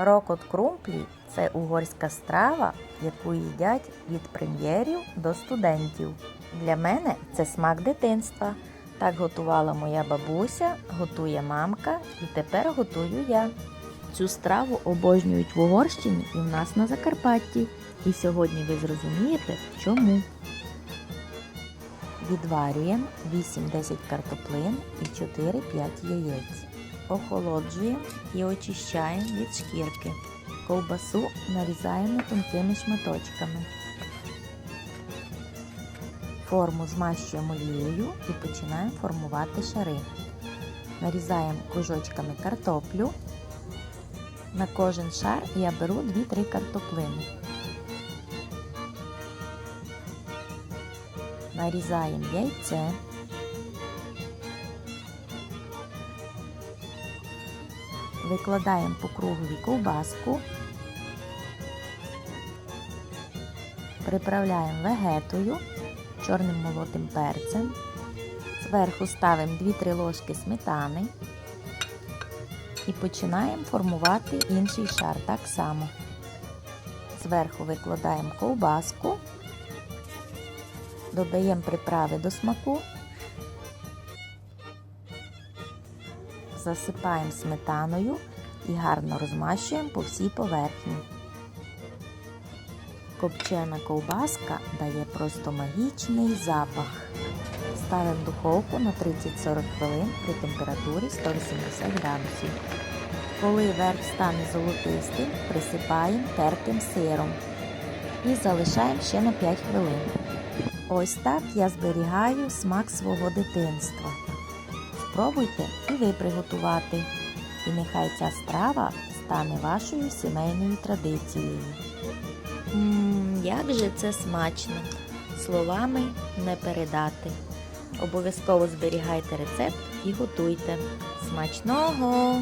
Рокот крумплі це угорська страва, яку їдять від прем'єрів до студентів. Для мене це смак дитинства. Так готувала моя бабуся, готує мамка і тепер готую я. Цю страву обожнюють в Угорщині і в нас на Закарпатті. І сьогодні ви зрозумієте, чому. Відварюємо 8-10 картоплин і 4-5 яєць. Охолоджуємо і очищаємо від шкірки. Ковбасу нарізаємо тонкими шматочками. Форму змащуємо олією і починаємо формувати шари. Нарізаємо кружочками картоплю. На кожен шар я беру 2-3 картоплини. Нарізаємо яйце. Викладаємо по кругові ковбаску. Приправляємо вегетою, чорним молотим перцем. Зверху ставимо 2-3 ложки сметани і починаємо формувати інший шар так само. Зверху викладаємо ковбаску, додаємо приправи до смаку, засипаємо сметаною і гарно розмащуємо по всій поверхні. Копчена ковбаска дає просто магічний запах. Ставимо духовку на 30-40 хвилин при температурі 180 градусів. Коли верх стане золотистим, присипаємо тертим сиром і залишаємо ще на 5 хвилин. Ось так я зберігаю смак свого дитинства. Спробуйте і ви приготувати. І нехай ця страва стане вашою сімейною традицією. Ммм, як же це смачно! Словами не передати. Обов'язково зберігайте рецепт і готуйте. Смачного!